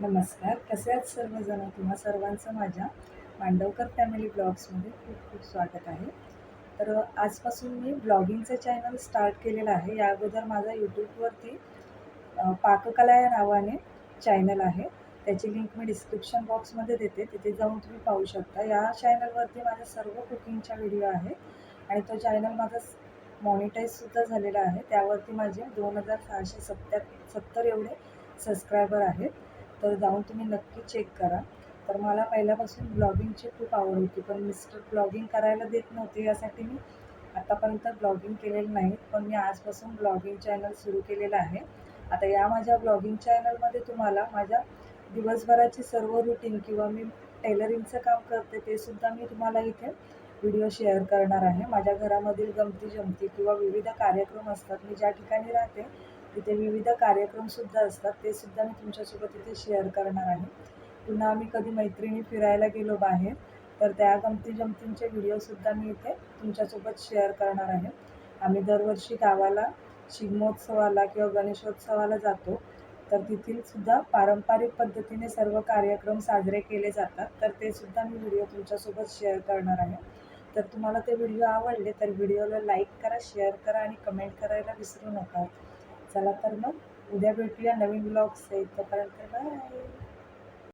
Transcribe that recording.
नमस्कार. कसे आहात सर्वजण? तुम्हा सर्वांचं माझ्या मांडवकर फॅमिली ब्लॉग्समध्ये खूप खूप स्वागत आहे. तर आजपासून मी ब्लॉगिंगचं चॅनल स्टार्ट केलेलं आहे. या अगोदर माझा यूट्यूबवरती पाककला या नावाने चॅनल आहे. त्याची लिंक मी डिस्क्रिप्शन बॉक्समध्ये देते. तिथे जाऊन तुम्ही पाहू शकता. या चॅनलवरती माझ्या सर्व कुकिंगच्या व्हिडिओ आहे आणि तो चॅनल माझा मॉनिटाईजसुद्धा झालेला आहे. त्यावरती माझे दोन हजार सहाशे सत्त्या सत्तर एवढे सबस्क्रायबर आहेत. तर जाऊन तुम्ही नक्की चेक करा. तर मला पहिल्यापासून ब्लॉगिंगची खूप आवड होती पण मिस्टर ब्लॉगिंग करायला देत नव्हते यासाठी मी आतापर्यंत ब्लॉगिंग केलेलं नाही पण मी आजपासून ब्लॉगिंग चॅनल सुरू केलेलं आहे. आता या माझ्या ब्लॉगिंग चॅनलमध्ये तुम्हाला माझ्या दिवसभराची सर्व रुटीन किंवा मी टेलरिंगचं काम करते ते सुद्धा मी तुम्हाला इथे व्हिडिओ शेअर करणार आहे. माझ्या घरामधील गमती जमती किंवा विविध कार्यक्रम असतात मी ज्या ठिकाणी राहते तिथे विविध कार्यक्रमसुद्धा असतात. ते सुद्धा मी तुमच्यासोबत इथे शेअर करणार आहे. पुन्हा आम्ही कधी मैत्रिणी फिरायला गेलो बाहेर तर त्या गमती जमतींचे व्हिडिओसुद्धा मी इथे तुमच्यासोबत शेअर करणार आहे. आम्ही दरवर्षी गावाला शिगमोत्सवाला किंवा गणेशोत्सवाला जातो. तर तेथील सुद्धा पारंपरिक पद्धतीने सर्व कार्यक्रम साजरे केले जातात. तर ते सुद्धा मी व्हिडिओ तुमच्यासोबत शेअर करणार आहे. तर तुम्हाला ते व्हिडिओ आवडले तर व्हिडिओला लाईक करा शेअर करा आणि कमेंट करायला विसरू नका. चला तर मग. उद्या भेटूया नवीन ब्लॉग्स तोपर्यंत बाय